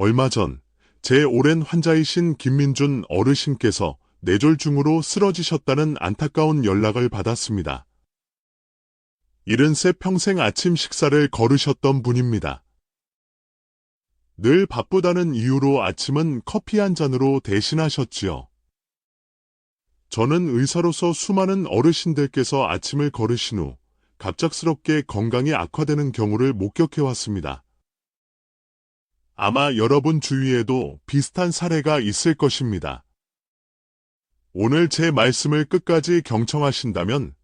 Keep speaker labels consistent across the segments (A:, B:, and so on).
A: 얼마 전 제 오랜 환자이신 김민준 어르신께서 뇌졸중으로 쓰러지셨다는 안타까운 연락을 받았습니다. 73 평생 아침 식사를 거르셨던 분입니다. 늘 바쁘다는 이유로 아침은 커피 한 잔으로 대신하셨지요. 저는 의사로서 수많은 어르신들께서 아침을 거르신 후 갑작스럽게 건강이 악화되는 경우를 목격해왔습니다. 아마 여러분 주위에도 비슷한 사례가 있을 것입니다. 오늘 제 말씀을 끝까지 경청하신다면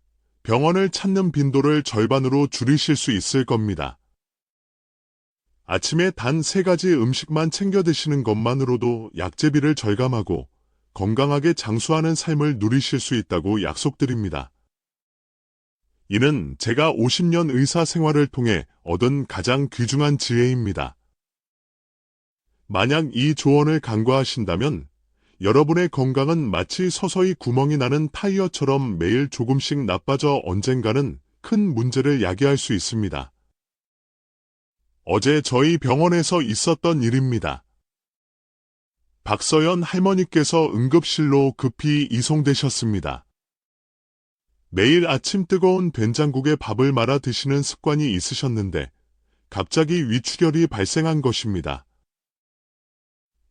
A: 병원을 찾는 빈도를 절반으로 줄이실 수 있을 겁니다. 아침에 단 세 가지 음식만 챙겨 드시는 것만으로도 약재비를 절감하고 건강하게 장수하는 삶을 누리실 수 있다고 약속드립니다. 이는 제가 50년 의사 생활을 통해 얻은 가장 귀중한 지혜입니다. 만약 이 조언을 간과하신다면 여러분의 건강은 마치 서서히 구멍이 나는 타이어처럼 매일 조금씩 나빠져 언젠가는 큰 문제를 야기할 수 있습니다. 어제 저희 병원에서 있었던 일입니다. 박서연 할머니께서 응급실로 급히 이송되셨습니다. 매일 아침 뜨거운 된장국에 밥을 말아 드시는 습관이 있으셨는데 갑자기 위출혈이 발생한 것입니다.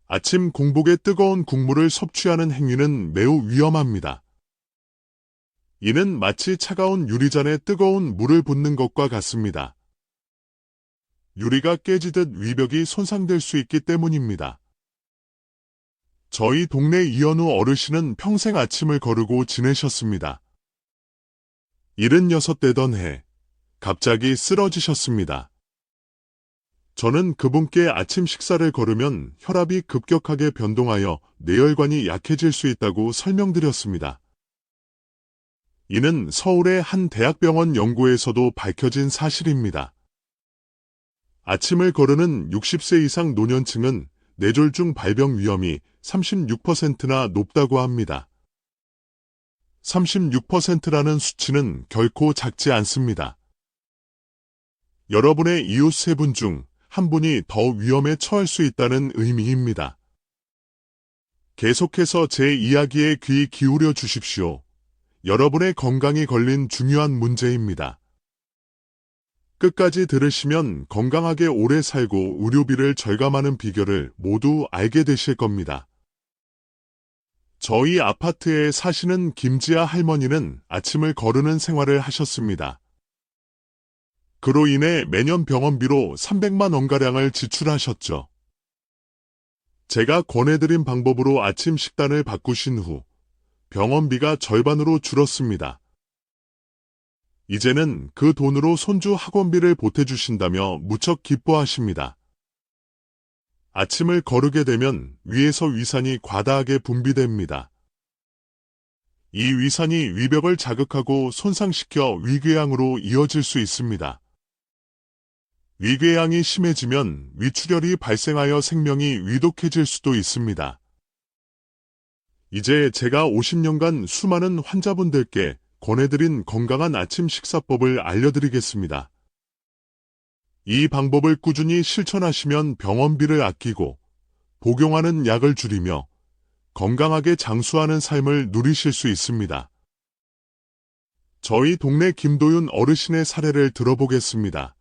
A: 아침 공복에 뜨거운 국물을 섭취하는 행위는 매우 위험합니다. 이는 마치 차가운 유리잔에 뜨거운 물을 붓는 것과 같습니다. 유리가 깨지듯 위벽이 손상될 수 있기 때문입니다. 저희 동네 이현우 어르신은 평생 아침을 거르고 지내셨습니다. 76되던 해, 갑자기 쓰러지셨습니다. 저는 그분께 아침 식사를 거르면 혈압이 급격하게 변동하여 뇌혈관이 약해질 수 있다고 설명드렸습니다. 이는 서울의 한 대학병원 연구에서도 밝혀진 사실입니다. 아침을 거르는 60세 이상 노년층은 뇌졸중 발병 위험이 36%나 높다고 합니다. 36%라는 수치는 결코 작지 않습니다. 여러분의 이웃 세 분 중 한 분이 더 위험에 처할 수 있다는 의미입니다. 계속해서 제 이야기에 귀 기울여 주십시오. 여러분의 건강이 걸린 중요한 문제입니다. 끝까지 들으시면 건강하게 오래 살고 의료비를 절감하는 비결을 모두 알게 되실 겁니다. 저희 아파트에 사시는 김지아 할머니는 아침을 거르는 생활을 하셨습니다. 그로 인해 매년 병원비로 300만 원가량을 지출하셨죠. 제가 권해드린 방법으로 아침 식단을 바꾸신 후 병원비가 절반으로 줄었습니다. 이제는 그 돈으로 손주 학원비를 보태주신다며 무척 기뻐하십니다. 아침을 거르게 되면 위에서 위산이 과다하게 분비됩니다. 이 위산이 위벽을 자극하고 손상시켜 위궤양으로 이어질 수 있습니다. 위궤양이 심해지면 위출혈이 발생하여 생명이 위독해질 수도 있습니다. 이제 제가 50년간 수많은 환자분들께 권해드린 건강한 아침 식사법을 알려드리겠습니다. 이 방법을 꾸준히 실천하시면 병원비를 아끼고 복용하는 약을 줄이며 건강하게 장수하는 삶을 누리실 수 있습니다. 저희 동네 김도윤 어르신의 사례를 들어보겠습니다.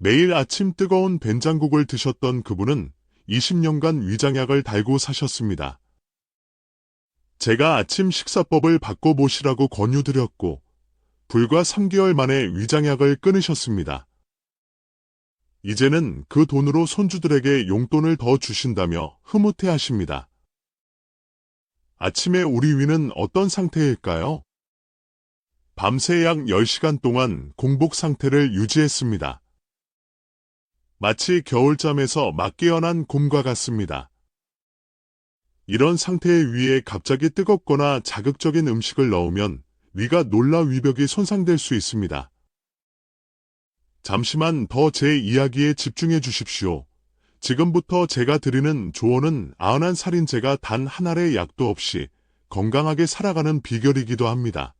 A: 매일 아침 뜨거운 된장국을 드셨던 그분은 20년간 위장약을 달고 사셨습니다. 제가 아침 식사법을 바꿔보시라고 권유드렸고 불과 3개월 만에 위장약을 끊으셨습니다. 이제는 그 돈으로 손주들에게 용돈을 더 주신다며 흐뭇해 하십니다. 아침에 우리 위는 어떤 상태일까요? 밤새 약 10시간 동안 공복 상태를 유지했습니다. 마치 겨울잠에서 막 깨어난 곰과 같습니다. 이런 상태의 위에 갑자기 뜨겁거나 자극적인 음식을 넣으면 위가 놀라 위벽이 손상될 수 있습니다. 잠시만 더 제 이야기에 집중해 주십시오. 지금부터 제가 드리는 조언은 아흔한 살인제가 단 한 알의 약도 없이 건강하게 살아가는 비결이기도 합니다.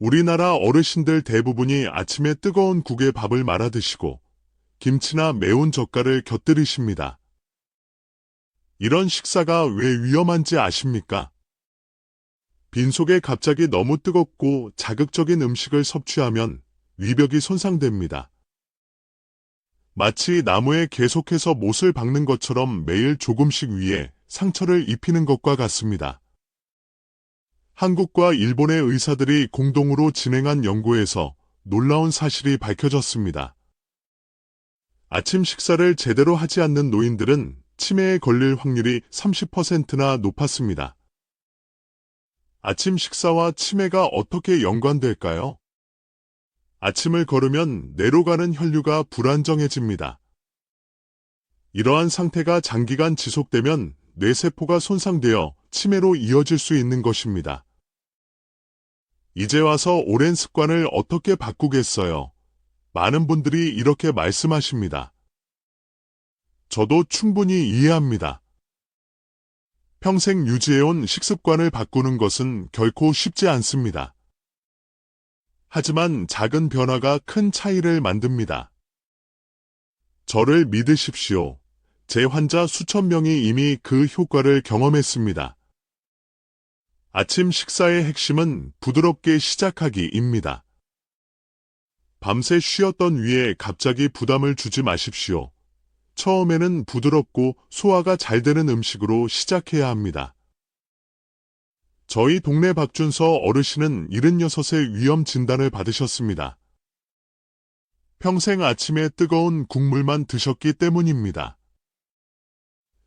A: 우리나라 어르신들 대부분이 아침에 뜨거운 국에 밥을 말아 드시고 김치나 매운 젓갈을 곁들이십니다. 이런 식사가 왜 위험한지 아십니까? 빈속에 갑자기 너무 뜨겁고 자극적인 음식을 섭취하면 위벽이 손상됩니다. 마치 나무에 계속해서 못을 박는 것처럼 매일 조금씩 위에 상처를 입히는 것과 같습니다. 한국과 일본의 의사들이 공동으로 진행한 연구에서 놀라운 사실이 밝혀졌습니다. 아침 식사를 제대로 하지 않는 노인들은 치매에 걸릴 확률이 30%나 높았습니다. 아침 식사와 치매가 어떻게 연관될까요? 아침을 걸으면 뇌로 가는 혈류가 불안정해집니다. 이러한 상태가 장기간 지속되면 뇌세포가 손상되어 치매로 이어질 수 있는 것입니다. 이제 와서 오랜 습관을 어떻게 바꾸겠어요? 많은 분들이 이렇게 말씀하십니다. 저도 충분히 이해합니다. 평생 유지해온 식습관을 바꾸는 것은 결코 쉽지 않습니다. 하지만 작은 변화가 큰 차이를 만듭니다. 저를 믿으십시오. 제 환자 수천 명이 이미 그 효과를 경험했습니다. 아침 식사의 핵심은 부드럽게 시작하기입니다. 밤새 쉬었던 위에 갑자기 부담을 주지 마십시오. 처음에는 부드럽고 소화가 잘 되는 음식으로 시작해야 합니다. 저희 동네 박준서 어르신은 76세 위험 진단을 받으셨습니다. 평생 아침에 뜨거운 국물만 드셨기 때문입니다.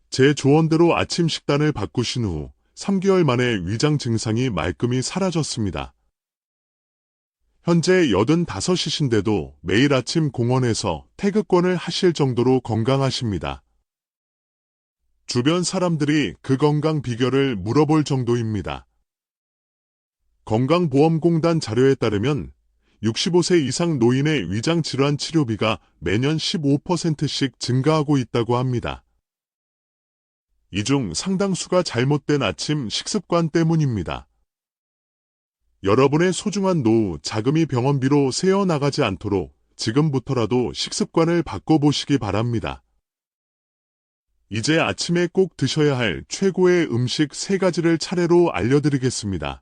A: 제 조언대로 아침 식단을 바꾸신 후 3개월 만에 위장 증상이 말끔히 사라졌습니다. 현재 85이신데도 매일 아침 공원에서 태극권을 하실 정도로 건강하십니다. 주변 사람들이 그 건강 비결을 물어볼 정도입니다. 건강보험공단 자료에 따르면 65세 이상 노인의 위장 질환 치료비가 매년 15%씩 증가하고 있다고 합니다. 이 중 상당수가 잘못된 아침 식습관 때문입니다. 여러분의 소중한 노후 자금이 병원비로 새어나가지 않도록 지금부터라도 식습관을 바꿔보시기 바랍니다. 이제 아침에 꼭 드셔야 할 최고의 음식 세 가지를 차례로 알려드리겠습니다.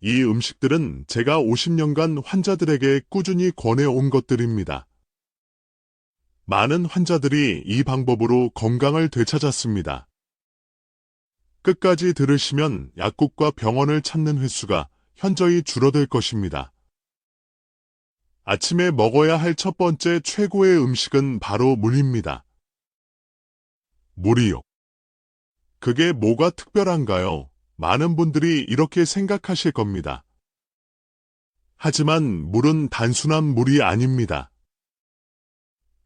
A: 이 음식들은 제가 50년간 환자들에게 꾸준히 권해온 것들입니다. 많은 환자들이 이 방법으로 건강을 되찾았습니다. 끝까지 들으시면 약국과 병원을 찾는 횟수가 현저히 줄어들 것입니다. 아침에 먹어야 할 첫 번째 최고의 음식은 바로 물입니다. 물이요. 그게 뭐가 특별한가요? 많은 분들이 이렇게 생각하실 겁니다. 하지만 물은 단순한 물이 아닙니다.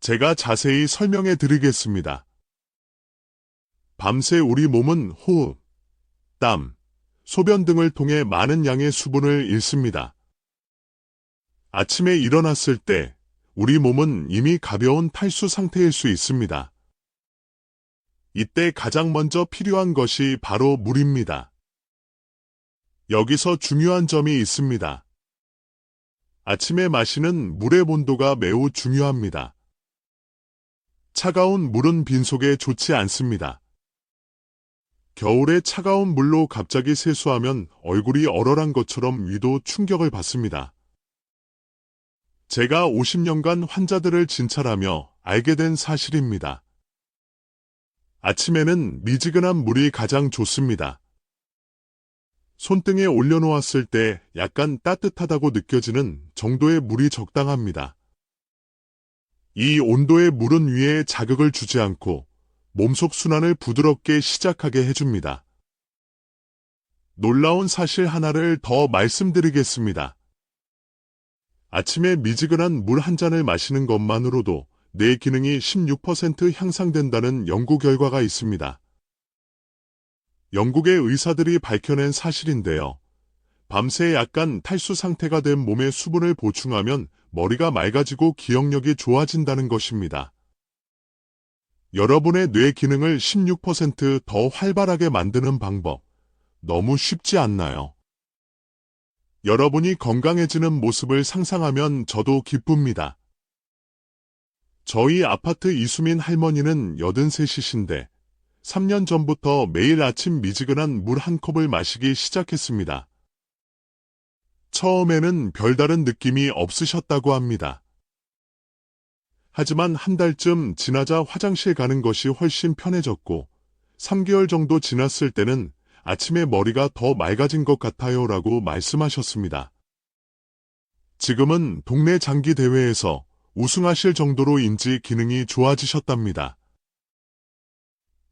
A: 제가 자세히 설명해 드리겠습니다. 밤새 우리 몸은 호흡, 땀, 소변 등을 통해 많은 양의 수분을 잃습니다. 아침에 일어났을 때 우리 몸은 이미 가벼운 탈수 상태일 수 있습니다. 이때 가장 먼저 필요한 것이 바로 물입니다. 여기서 중요한 점이 있습니다. 아침에 마시는 물의 온도가 매우 중요합니다. 차가운 물은 빈속에 좋지 않습니다. 겨울에 차가운 물로 갑자기 세수하면 얼굴이 얼얼한 것처럼 위도 충격을 받습니다. 제가 50년간 환자들을 진찰하며 알게 된 사실입니다. 아침에는 미지근한 물이 가장 좋습니다. 손등에 올려놓았을 때 약간 따뜻하다고 느껴지는 정도의 물이 적당합니다. 이 온도의 물은 위에 자극을 주지 않고 몸속 순환을 부드럽게 시작하게 해줍니다. 놀라운 사실 하나를 더 말씀드리겠습니다. 아침에 미지근한 물 한 잔을 마시는 것만으로도 뇌 기능이 16% 향상된다는 연구 결과가 있습니다. 영국의 의사들이 밝혀낸 사실인데요. 밤새 약간 탈수 상태가 된 몸에 수분을 보충하면 머리가 맑아지고 기억력이 좋아진다는 것입니다. 여러분의 뇌 기능을 16%더 활발하게 만드는 방법. 너무 쉽지 않나요? 여러분이 건강해지는 모습을 상상하면 저도 기쁩니다. 저희 아파트 이수민 할머니는 83이신데 3년 전부터 매일 아침 미지근한 물 한 컵을 마시기 시작했습니다. 처음에는 별다른 느낌이 없으셨다고 합니다. 하지만 한 달쯤 지나자 화장실 가는 것이 훨씬 편해졌고 3개월 정도 지났을 때는 아침에 머리가 더 맑아진 것 같아요 라고 말씀하셨습니다. 지금은 동네 장기 대회에서 우승하실 정도로 인지 기능이 좋아지셨답니다.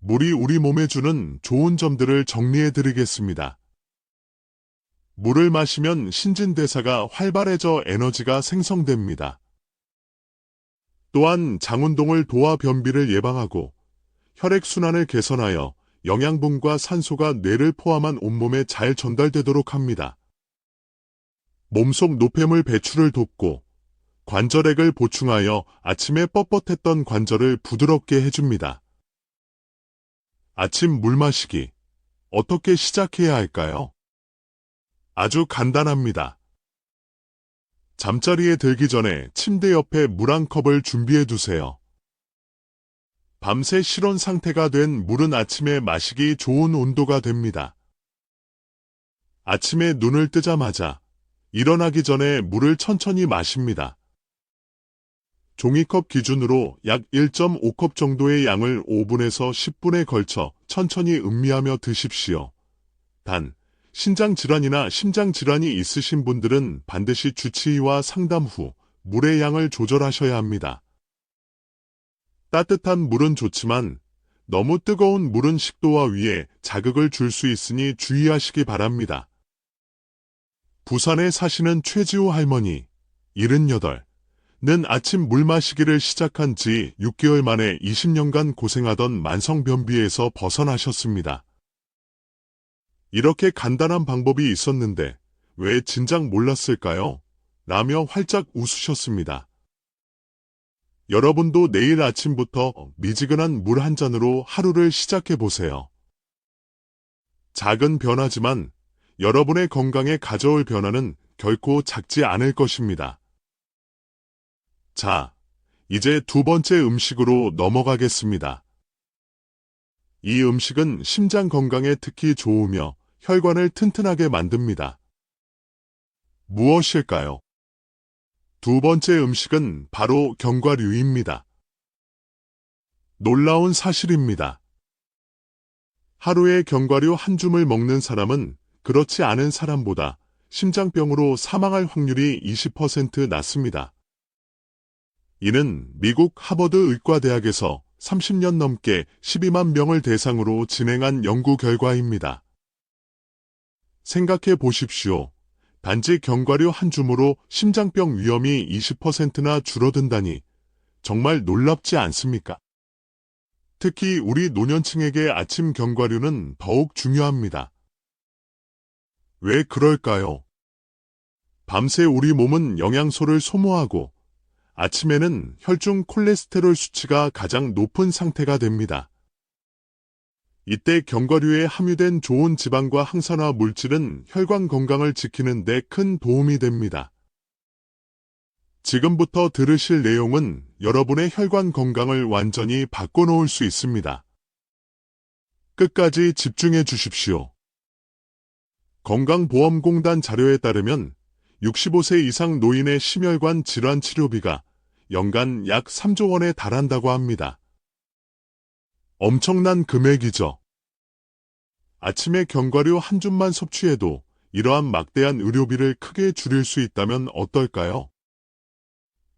A: 물이 우리 몸에 주는 좋은 점들을 정리해 드리겠습니다. 물을 마시면 신진대사가 활발해져 에너지가 생성됩니다. 또한 장운동을 도와 변비를 예방하고 혈액순환을 개선하여 영양분과 산소가 뇌를 포함한 온몸에 잘 전달되도록 합니다. 몸속 노폐물 배출을 돕고 관절액을 보충하여 아침에 뻣뻣했던 관절을 부드럽게 해줍니다. 아침 물 마시기 어떻게 시작해야 할까요? 아주 간단합니다. 잠자리에 들기 전에 침대 옆에 물 한 컵을 준비해 두세요. 밤새 실온 상태가 된 물은 아침에 마시기 좋은 온도가 됩니다. 아침에 눈을 뜨자마자 일어나기 전에 물을 천천히 마십니다. 종이컵 기준으로 약 1.5컵 정도의 양을 5분에서 10분에 걸쳐 천천히 음미하며 드십시오. 단, 신장 질환이나 심장 질환이 있으신 분들은 반드시 주치의와 상담 후 물의 양을 조절하셔야 합니다. 따뜻한 물은 좋지만 너무 뜨거운 물은 식도와 위에 자극을 줄 수 있으니 주의하시기 바랍니다. 부산에 사시는 최지호 할머니, 78, 는 아침 물 마시기를 시작한 지 6개월 만에 20년간 고생하던 만성변비에서 벗어나셨습니다. 이렇게 간단한 방법이 있었는데 왜 진작 몰랐을까요? 라며 활짝 웃으셨습니다. 여러분도 내일 아침부터 미지근한 물 한 잔으로 하루를 시작해 보세요. 작은 변화지만 여러분의 건강에 가져올 변화는 결코 작지 않을 것입니다. 자, 이제 두 번째 음식으로 넘어가겠습니다. 이 음식은 심장 건강에 특히 좋으며 혈관을 튼튼하게 만듭니다. 무엇일까요? 두 번째 음식은 바로 견과류입니다. 놀라운 사실입니다. 하루에 견과류 한 줌을 먹는 사람은 그렇지 않은 사람보다 심장병으로 사망할 확률이 20% 낮습니다. 이는 미국 하버드 의과대학에서 30년 넘게 12만 명을 대상으로 진행한 연구 결과입니다. 생각해 보십시오. 단지 견과류 한 줌으로 심장병 위험이 20%나 줄어든다니 정말 놀랍지 않습니까? 특히 우리 노년층에게 아침 견과류는 더욱 중요합니다. 왜 그럴까요? 밤새 우리 몸은 영양소를 소모하고 아침에는 혈중 콜레스테롤 수치가 가장 높은 상태가 됩니다. 이때 견과류에 함유된 좋은 지방과 항산화 물질은 혈관 건강을 지키는 데 큰 도움이 됩니다. 지금부터 들으실 내용은 여러분의 혈관 건강을 완전히 바꿔놓을 수 있습니다. 끝까지 집중해 주십시오. 건강보험공단 자료에 따르면 65세 이상 노인의 심혈관 질환 치료비가 연간 약 3조 원에 달한다고 합니다. 엄청난 금액이죠. 아침에 견과류 한 줌만 섭취해도 이러한 막대한 의료비를 크게 줄일 수 있다면 어떨까요?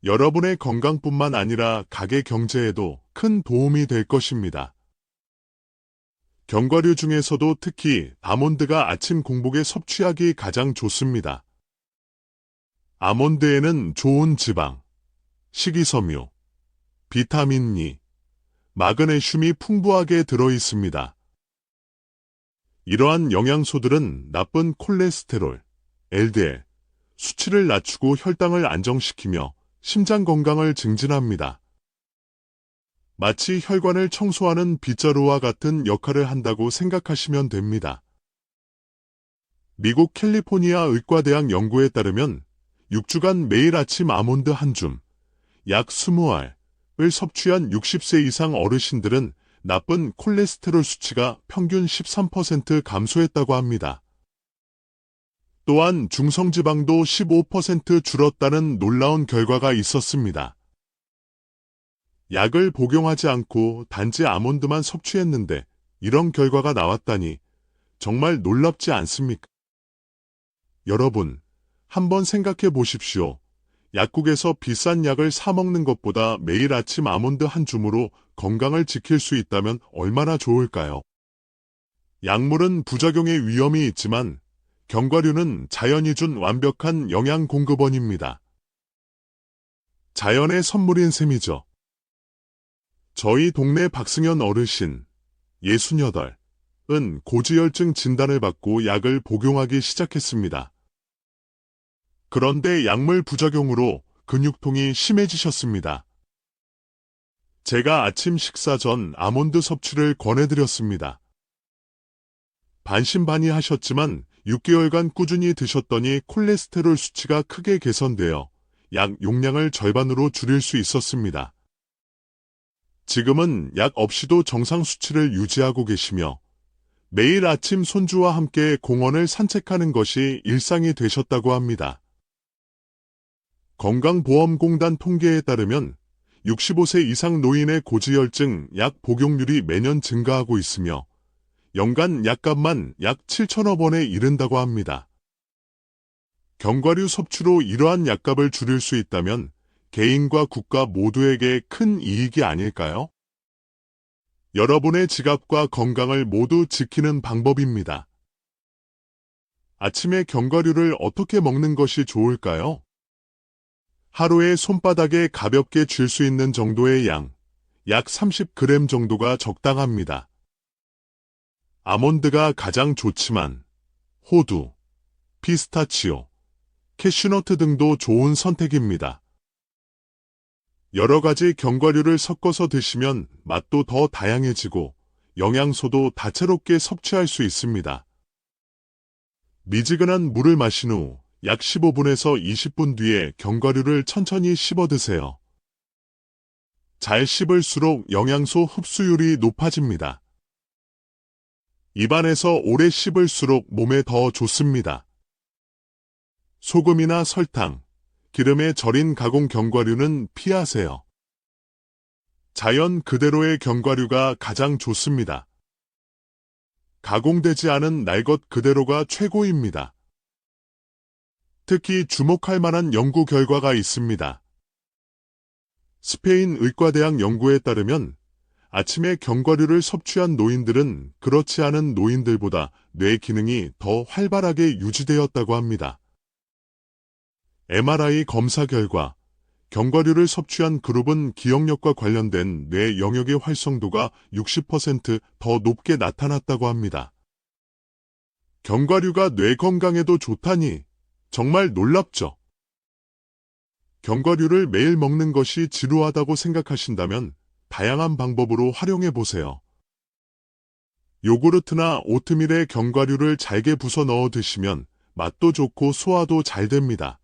A: 여러분의 건강뿐만 아니라 가게 경제에도 큰 도움이 될 것입니다. 견과류 중에서도 특히 아몬드가 아침 공복에 섭취하기 가장 좋습니다. 아몬드에는 좋은 지방, 식이섬유, 비타민 E, 마그네슘이 풍부하게 들어 있습니다. 이러한 영양소들은 나쁜 콜레스테롤, LDL, 수치를 낮추고 혈당을 안정시키며 심장 건강을 증진합니다. 마치 혈관을 청소하는 빗자루와 같은 역할을 한다고 생각하시면 됩니다. 미국 캘리포니아 의과대학 연구에 따르면 6주간 매일 아침 아몬드 한 줌, 약 20알, 섭취한 60세 이상 어르신들은 나쁜 콜레스테롤 수치가 평균 13% 감소했다고 합니다. 또한 중성지방도 15% 줄었다는 놀라운 결과가 있었습니다. 약을 복용하지 않고 단지 아몬드만 섭취했는데 이런 결과가 나왔다니 정말 놀랍지 않습니까? 여러분, 한번 생각해 보십시오. 약국에서 비싼 약을 사 먹는 것보다 매일 아침 아몬드 한 줌으로 건강을 지킬 수 있다면 얼마나 좋을까요? 약물은 부작용의 위험이 있지만 견과류는 자연이 준 완벽한 영양 공급원입니다. 자연의 선물인 셈이죠. 저희 동네 박승현 어르신, 68은 고지혈증 진단을 받고 약을 복용하기 시작했습니다. 그런데 약물 부작용으로 근육통이 심해지셨습니다. 제가 아침 식사 전 아몬드 섭취를 권해드렸습니다. 반신반의 하셨지만 6개월간 꾸준히 드셨더니 콜레스테롤 수치가 크게 개선되어 약 용량을 절반으로 줄일 수 있었습니다. 지금은 약 없이도 정상 수치를 유지하고 계시며 매일 아침 손주와 함께 공원을 산책하는 것이 일상이 되셨다고 합니다. 건강보험공단 통계에 따르면 65세 이상 노인의 고지혈증 약 복용률이 매년 증가하고 있으며 연간 약값만 약 7천억 원에 이른다고 합니다. 견과류 섭취로 이러한 약값을 줄일 수 있다면 개인과 국가 모두에게 큰 이익이 아닐까요? 여러분의 지갑과 건강을 모두 지키는 방법입니다. 아침에 견과류를 어떻게 먹는 것이 좋을까요? 하루에 손바닥에 가볍게 쥘수 있는 정도의 양, 약 30g 정도가 적당합니다. 아몬드가 가장 좋지만 호두, 피스타치오, 캐슈너트 등도 좋은 선택입니다. 여러 가지 견과류를 섞어서 드시면 맛도 더 다양해지고 영양소도 다채롭게 섭취할 수 있습니다. 미지근한 물을 마신 후 약 15분에서 20분 뒤에 견과류를 천천히 씹어 드세요. 잘 씹을수록 영양소 흡수율이 높아집니다. 입안에서 오래 씹을수록 몸에 더 좋습니다. 소금이나 설탕, 기름에 절인 가공 견과류는 피하세요. 자연 그대로의 견과류가 가장 좋습니다. 가공되지 않은 날 것 그대로가 최고입니다. 특히 주목할 만한 연구 결과가 있습니다. 스페인 의과대학 연구에 따르면 아침에 견과류를 섭취한 노인들은 그렇지 않은 노인들보다 뇌 기능이 더 활발하게 유지되었다고 합니다. MRI 검사 결과 견과류를 섭취한 그룹은 기억력과 관련된 뇌 영역의 활성도가 60%더 높게 나타났다고 합니다. 견과류가 뇌 건강에도 좋다니 정말 놀랍죠? 견과류를 매일 먹는 것이 지루하다고 생각하신다면 다양한 방법으로 활용해 보세요. 요구르트나 오트밀에 견과류를 잘게 부숴 넣어 드시면 맛도 좋고 소화도 잘 됩니다.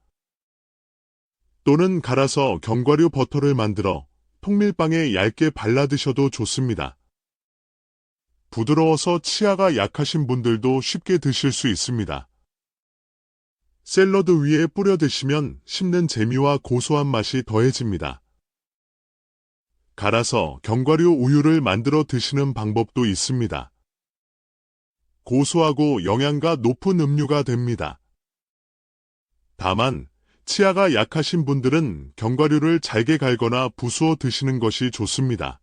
A: 또는 갈아서 견과류 버터를 만들어 통밀빵에 얇게 발라 드셔도 좋습니다. 부드러워서 치아가 약하신 분들도 쉽게 드실 수 있습니다. 샐러드 위에 뿌려 드시면 씹는 재미와 고소한 맛이 더해집니다. 갈아서 견과류 우유를 만들어 드시는 방법도 있습니다. 고소하고 영양가 높은 음료가 됩니다. 다만 치아가 약하신 분들은 견과류를 잘게 갈거나 부수어 드시는 것이 좋습니다.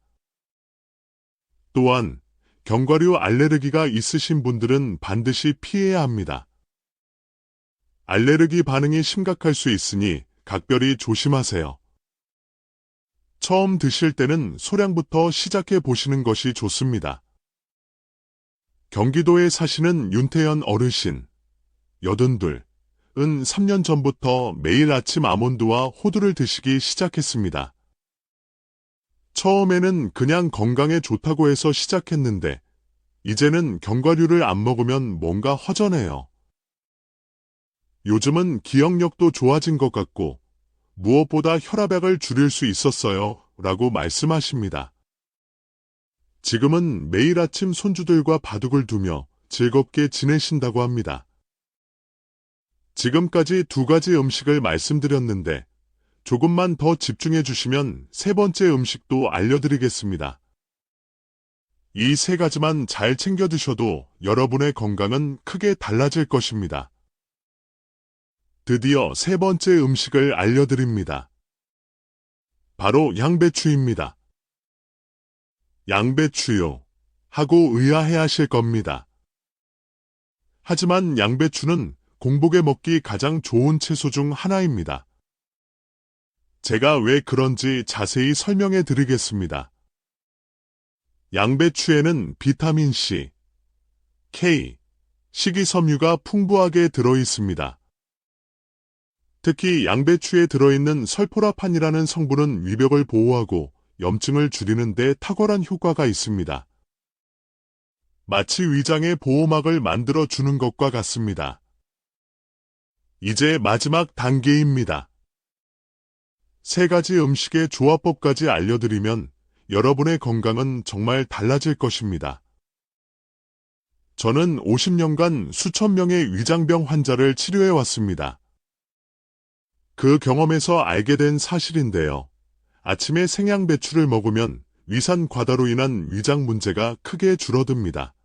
A: 또한 견과류 알레르기가 있으신 분들은 반드시 피해야 합니다. 알레르기 반응이 심각할 수 있으니 각별히 조심하세요. 처음 드실 때는 소량부터 시작해 보시는 것이 좋습니다. 경기도에 사시는 윤태연 어르신, 82, 은 3년 전부터 매일 아침 아몬드와 호두를 드시기 시작했습니다. 처음에는 그냥 건강에 좋다고 해서 시작했는데 이제는 견과류를 안 먹으면 뭔가 허전해요. 요즘은 기억력도 좋아진 것 같고 무엇보다 혈압약을 줄일 수 있었어요. 라고 말씀하십니다. 지금은 매일 아침 손주들과 바둑을 두며 즐겁게 지내신다고 합니다. 지금까지 두 가지 음식을 말씀드렸는데 조금만 더 집중해 주시면 세 번째 음식도 알려드리겠습니다. 이 세 가지만 잘 챙겨 드셔도 여러분의 건강은 크게 달라질 것입니다. 드디어 세 번째 음식을 알려드립니다. 바로 양배추입니다. 양배추요. 하고 의아해 하실 겁니다. 하지만 양배추는 공복에 먹기 가장 좋은 채소 중 하나입니다. 제가 왜 그런지 자세히 설명해 드리겠습니다. 양배추에는 비타민 C, K, 식이섬유가 풍부하게 들어 있습니다. 특히 양배추에 들어있는 설포라판이라는 성분은 위벽을 보호하고 염증을 줄이는 데 탁월한 효과가 있습니다. 마치 위장의 보호막을 만들어 주는 것과 같습니다. 이제 마지막 단계입니다. 세 가지 음식의 조합법까지 알려드리면 여러분의 건강은 정말 달라질 것입니다. 저는 50년간 수천 명의 위장병 환자를 치료해 왔습니다. 그 경험에서 알게 된 사실인데요. 아침에 생양배추를 먹으면 위산 과다로 인한 위장 문제가 크게 줄어듭니다.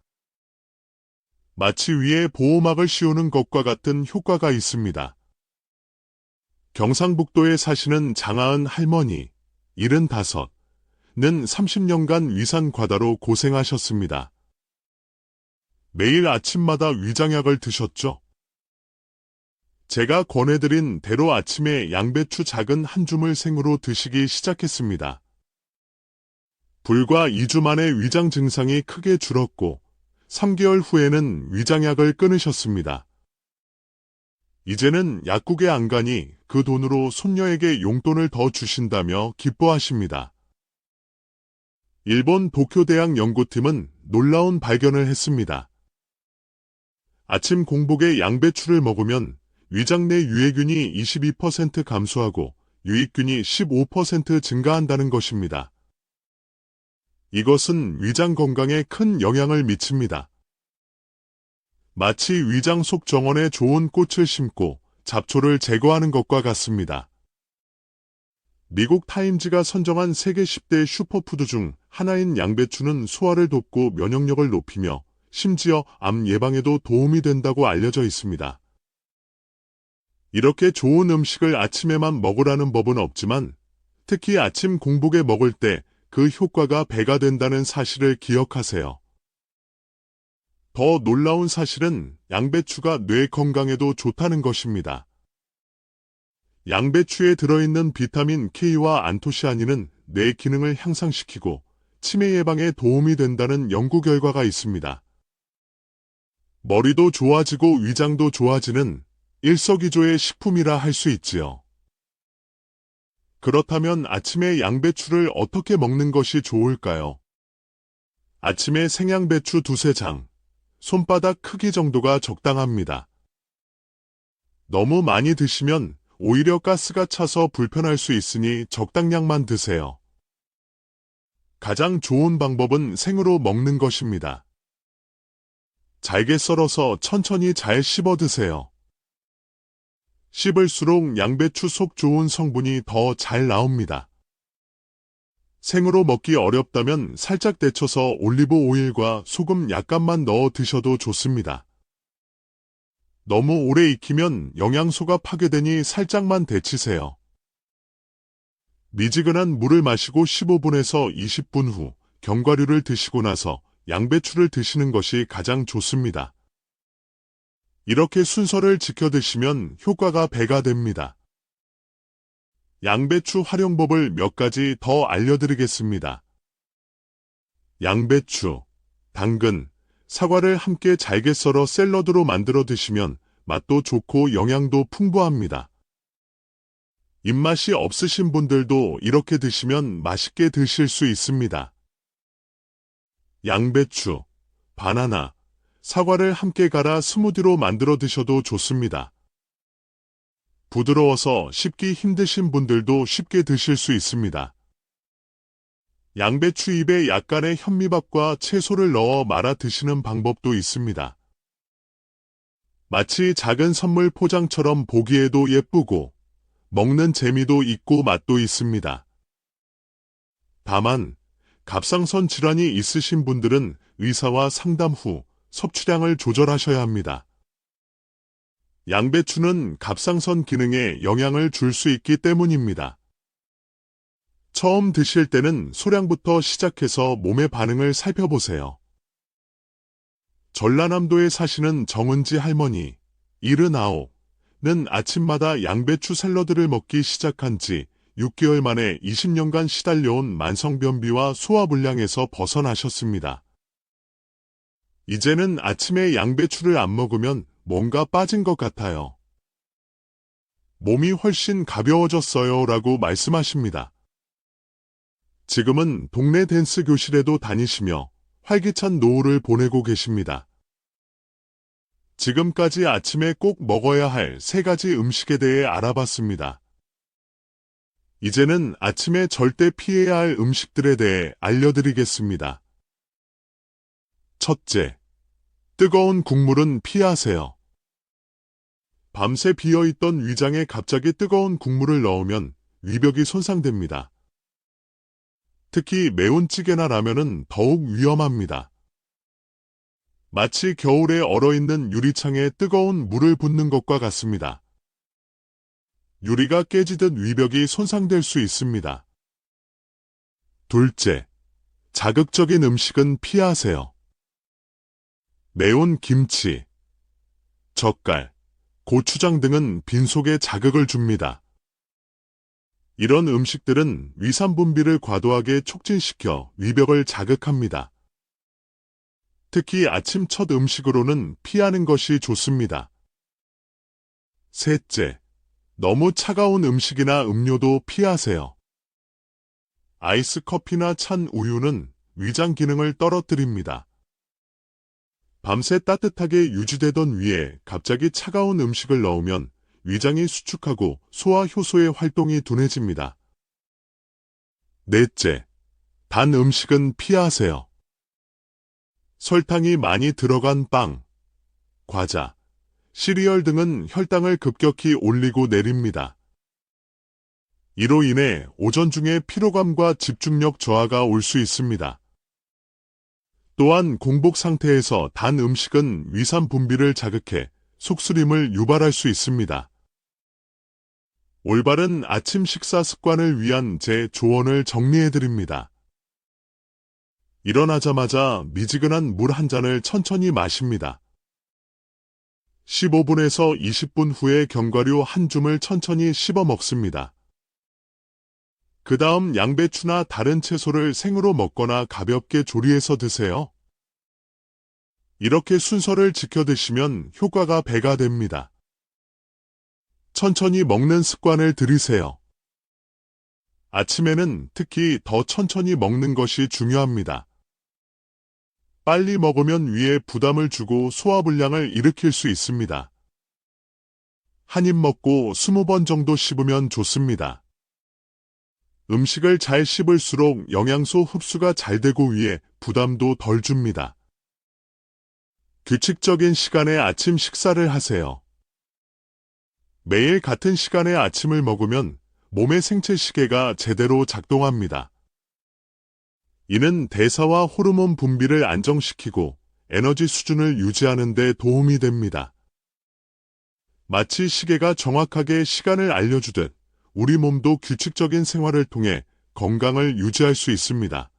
A: 마치 위에 보호막을 씌우는 것과 같은 효과가 있습니다. 경상북도에 사시는 장하은 할머니, 75, 는 30년간 위산 과다로 고생하셨습니다. 매일 아침마다 위장약을 드셨죠? 제가 권해드린 대로 아침에 양배추 작은 한 줌을 생으로 드시기 시작했습니다. 불과 2주 만에 위장 증상이 크게 줄었고 3개월 후에는 위장약을 끊으셨습니다. 이제는 약국에 안 가니 그 돈으로 손녀에게 용돈을 더 주신다며 기뻐하십니다. 일본 도쿄대학 연구팀은 놀라운 발견을 했습니다. 아침 공복에 양배추를 먹으면 위장 내 유해균이 22% 감소하고 유익균이 15% 증가한다는 것입니다. 이것은 위장 건강에 큰 영향을 미칩니다. 마치 위장 속 정원에 좋은 꽃을 심고 잡초를 제거하는 것과 같습니다. 미국 타임즈가 선정한 세계 10대 슈퍼푸드 중 하나인 양배추는 소화를 돕고 면역력을 높이며 심지어 암 예방에도 도움이 된다고 알려져 있습니다. 이렇게 좋은 음식을 아침에만 먹으라는 법은 없지만 특히 아침 공복에 먹을 때 그 효과가 배가 된다는 사실을 기억하세요. 더 놀라운 사실은 양배추가 뇌 건강에도 좋다는 것입니다. 양배추에 들어있는 비타민 K와 안토시아닌은 뇌 기능을 향상시키고 치매 예방에 도움이 된다는 연구 결과가 있습니다. 머리도 좋아지고 위장도 좋아지는 일석이조의 식품이라 할 수 있지요. 그렇다면 아침에 양배추를 어떻게 먹는 것이 좋을까요? 아침에 생양배추 두세 장, 손바닥 크기 정도가 적당합니다. 너무 많이 드시면 오히려 가스가 차서 불편할 수 있으니 적당량만 드세요. 가장 좋은 방법은 생으로 먹는 것입니다. 잘게 썰어서 천천히 잘 씹어 드세요. 씹을수록 양배추 속 좋은 성분이 더 잘 나옵니다. 생으로 먹기 어렵다면 살짝 데쳐서 올리브 오일과 소금 약간만 넣어 드셔도 좋습니다. 너무 오래 익히면 영양소가 파괴되니 살짝만 데치세요. 미지근한 물을 마시고 15분에서 20분 후 견과류를 드시고 나서 양배추를 드시는 것이 가장 좋습니다. 이렇게 순서를 지켜 드시면 효과가 배가 됩니다. 양배추 활용법을 몇 가지 더 알려드리겠습니다. 양배추, 당근, 사과를 함께 잘게 썰어 샐러드로 만들어 드시면 맛도 좋고 영양도 풍부합니다. 입맛이 없으신 분들도 이렇게 드시면 맛있게 드실 수 있습니다. 양배추, 바나나, 사과를 함께 갈아 스무디로 만들어 드셔도 좋습니다. 부드러워서 씹기 힘드신 분들도 쉽게 드실 수 있습니다. 양배추 잎에 약간의 현미밥과 채소를 넣어 말아 드시는 방법도 있습니다. 마치 작은 선물 포장처럼 보기에도 예쁘고 먹는 재미도 있고 맛도 있습니다. 다만 갑상선 질환이 있으신 분들은 의사와 상담 후 섭취량을 조절하셔야 합니다. 양배추는 갑상선 기능에 영향을 줄 수 있기 때문입니다. 처음 드실 때는 소량부터 시작해서 몸의 반응을 살펴보세요. 전라남도에 사시는 정은지 할머니, 79는 아침마다 양배추 샐러드를 먹기 시작한 지 6개월 만에 20년간 시달려온 만성변비와 소화불량에서 벗어나셨습니다. 이제는 아침에 양배추를 안 먹으면 뭔가 빠진 것 같아요. 몸이 훨씬 가벼워졌어요 라고 말씀하십니다. 지금은 동네 댄스 교실에도 다니시며 활기찬 노후를 보내고 계십니다. 지금까지 아침에 꼭 먹어야 할 세 가지 음식에 대해 알아봤습니다. 이제는 아침에 절대 피해야 할 음식들에 대해 알려드리겠습니다. 첫째, 뜨거운 국물은 피하세요. 밤새 비어있던 위장에 갑자기 뜨거운 국물을 넣으면 위벽이 손상됩니다. 특히 매운 찌개나 라면은 더욱 위험합니다. 마치 겨울에 얼어있는 유리창에 뜨거운 물을 붓는 것과 같습니다. 유리가 깨지듯 위벽이 손상될 수 있습니다. 둘째, 자극적인 음식은 피하세요. 매운 김치, 젓갈, 고추장 등은 빈속에 자극을 줍니다. 이런 음식들은 위산 분비를 과도하게 촉진시켜 위벽을 자극합니다. 특히 아침 첫 음식으로는 피하는 것이 좋습니다. 셋째, 너무 차가운 음식이나 음료도 피하세요. 아이스 커피나 찬 우유는 위장 기능을 떨어뜨립니다. 밤새 따뜻하게 유지되던 위에 갑자기 차가운 음식을 넣으면 위장이 수축하고 소화 효소의 활동이 둔해집니다. 넷째, 단 음식은 피하세요. 설탕이 많이 들어간 빵, 과자, 시리얼 등은 혈당을 급격히 올리고 내립니다. 이로 인해 오전 중에 피로감과 집중력 저하가 올 수 있습니다. 또한 공복 상태에서 단 음식은 위산 분비를 자극해 속쓰림을 유발할 수 있습니다. 올바른 아침 식사 습관을 위한 제 조언을 정리해드립니다. 일어나자마자 미지근한 물 한 잔을 천천히 마십니다. 15분에서 20분 후에 견과류 한 줌을 천천히 씹어 먹습니다. 그 다음 양배추나 다른 채소를 생으로 먹거나 가볍게 조리해서 드세요. 이렇게 순서를 지켜 드시면 효과가 배가 됩니다. 천천히 먹는 습관을 들이세요. 아침에는 특히 더 천천히 먹는 것이 중요합니다. 빨리 먹으면 위에 부담을 주고 소화불량을 일으킬 수 있습니다. 한 입 먹고 20번 정도 씹으면 좋습니다. 음식을 잘 씹을수록 영양소 흡수가 잘 되고 위에 부담도 덜 줍니다. 규칙적인 시간에 아침 식사를 하세요. 매일 같은 시간에 아침을 먹으면 몸의 생체 시계가 제대로 작동합니다. 이는 대사와 호르몬 분비를 안정시키고 에너지 수준을 유지하는 데 도움이 됩니다. 마치 시계가 정확하게 시간을 알려주듯 우리 몸도 규칙적인 생활을 통해 건강을 유지할 수 있습니다.